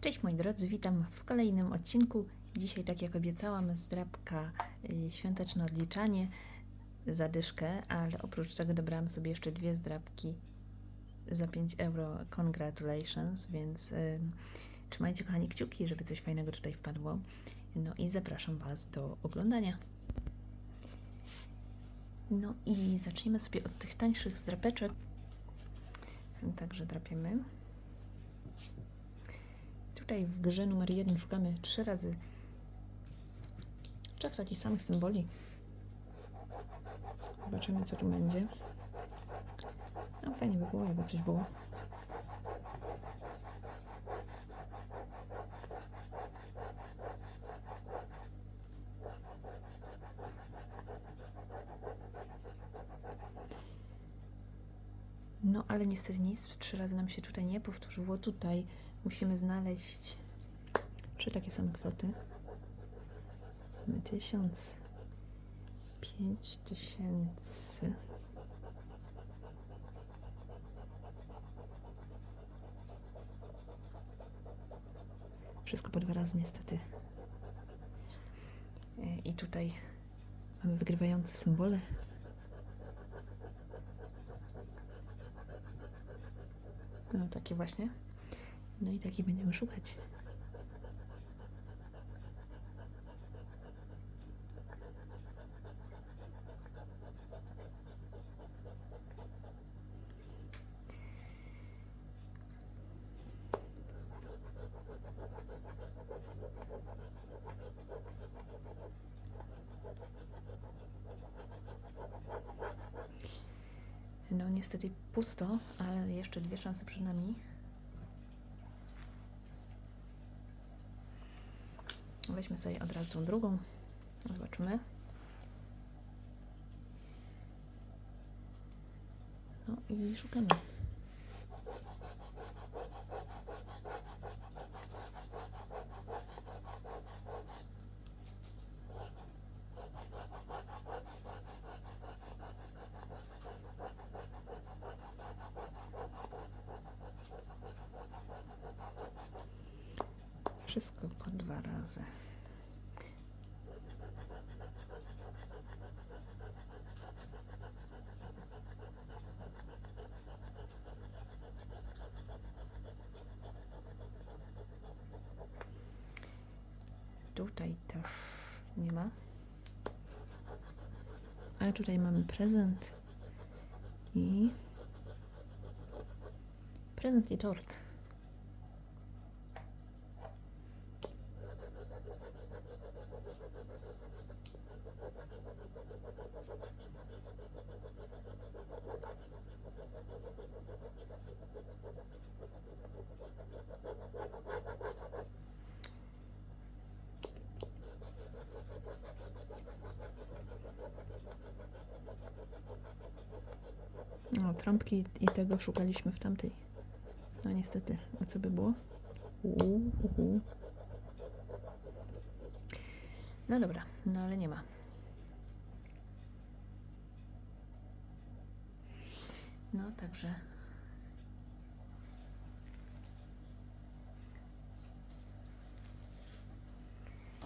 Cześć moi drodzy, witam w kolejnym odcinku. Dzisiaj, tak jak obiecałam, zdrabka y, świąteczne odliczanie, zadyszkę, ale oprócz tego dobrałam sobie jeszcze dwie zdrabki za 5 euro. Congratulations, więc y, trzymajcie kochani kciuki, żeby coś fajnego tutaj wpadło. No i zapraszam Was do oglądania. No i zacznijmy sobie od tych tańszych zdrapeczek. Także drapiemy. Tutaj w grze numer jeden szukamy trzy razy trzech takich samych symboli. Zobaczymy, co tu będzie. No, fajnie by było, jakby coś było. No, ale niestety nic. Trzy razy nam się tutaj nie powtórzyło. Tutaj musimy znaleźć trzy takie same kwoty. Mamy tysiąc, pięć tysięcy. Wszystko po dwa razy niestety. E, I tutaj mamy wygrywające symbole. No takie właśnie. No i taki będziemy szukać. No niestety pusto, ale jeszcze dwie szanse przed nami. Weźmy sobie od razu tą drugą. Zobaczymy. No i szukamy. Wszystko po dwa razy. Tutaj też nie ma. Ale tutaj mamy prezent i prezent i tort. No, trąbki i tego szukaliśmy w tamtej. No niestety, a co by było? No dobra, no ale nie ma. No także.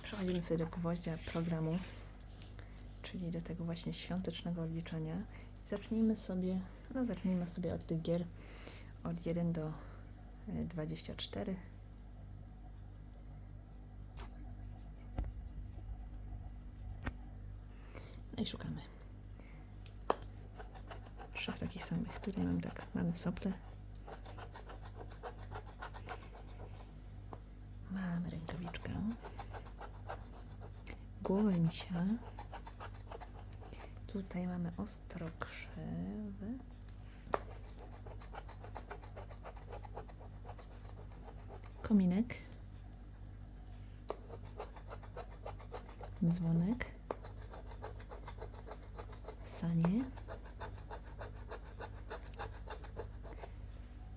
Przechodzimy sobie do gwoździa programu, czyli do tego właśnie świątecznego odliczania. Zacznijmy sobie, no zacznijmy sobie od tych gier od 1 do e, 24. No i szukamy. Trzech takich samych. Tutaj mamy tak, mamy sople. Mamy rękawiczkę. Głowę. Tutaj mamy ostrokrzewy. Kominek. Dzwonek. Sanie.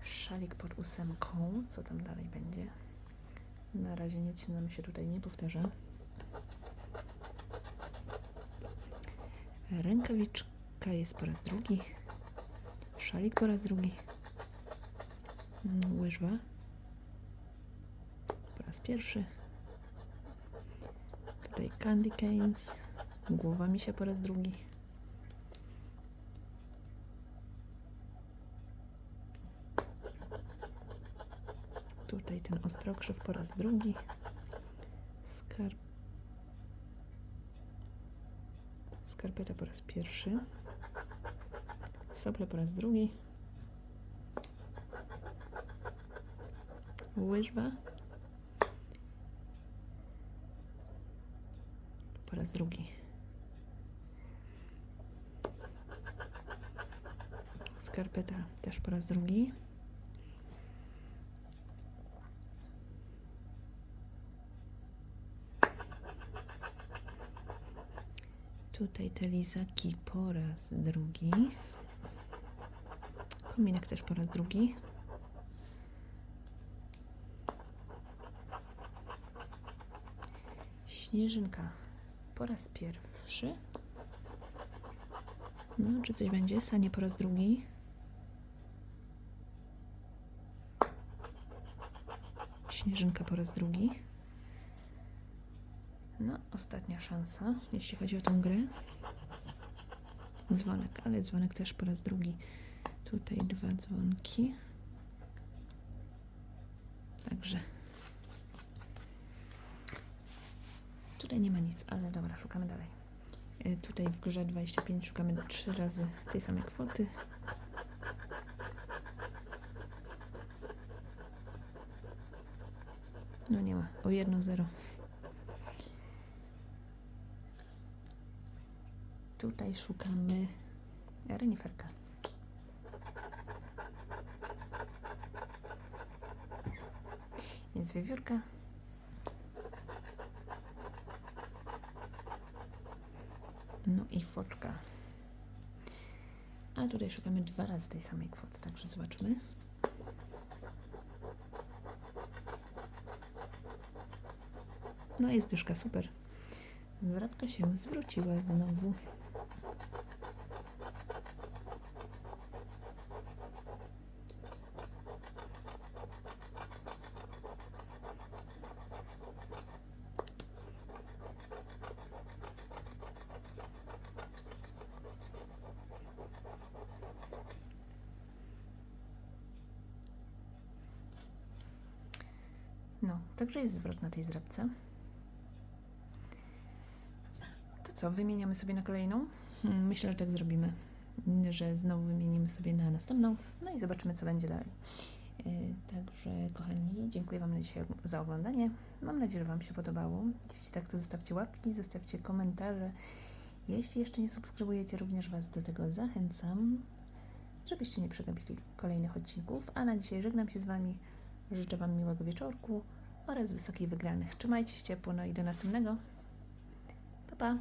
Szalik pod ósemką. Co tam dalej będzie? Na razie nic nam się tutaj nie powtarza. Rękawiczka jest po raz drugi. Szalik po raz drugi. Mm, Łyżwa. raz pierwszy. Tutaj Candy Canes. Głowa mi się po raz drugi. Tutaj ten ostrokrzyw po raz drugi. Skarb... Skarpeta po raz pierwszy. Sople po raz drugi. Łyżwa. Po raz drugi. Skarpeta też po raz drugi. Tutaj te lizaki po raz drugi. Kominek też po raz drugi. Śnieżynka po raz pierwszy. No, czy coś będzie? Sanie po raz drugi. Śnieżynka po raz drugi. No, ostatnia szansa, jeśli chodzi o tą grę. Dzwonek, ale dzwonek też po raz drugi. Tutaj dwa dzwonki. Także. Tutaj nie ma nic, ale dobra, szukamy dalej. Y, Tutaj w grze 25 szukamy trzy razy tej samej kwoty. No nie ma, o jedno zero. Tutaj szukamy reniferka. Jest wiewiórka. No i foczka. A tutaj szukamy dwa razy tej samej kwoty, także zobaczmy. No jest dyszka, super. Zdrabka się zwróciła znowu. No, także jest zwrot na tej zdrabce. To co, wymieniamy sobie na kolejną? Hmm, Myślę, że tak zrobimy, że znowu wymienimy sobie na następną, no i zobaczymy, co będzie dalej. Yy, Także, kochani, dziękuję Wam dzisiaj za oglądanie. Mam nadzieję, że Wam się podobało. Jeśli tak, to zostawcie łapki, zostawcie komentarze. Jeśli jeszcze nie subskrybujecie, również Was do tego zachęcam, żebyście nie przegapili kolejnych odcinków. A na dzisiaj żegnam się z Wami. Życzę Wam miłego wieczorku oraz wysokich wygranych. Trzymajcie się ciepło, no i do następnego. Pa, pa!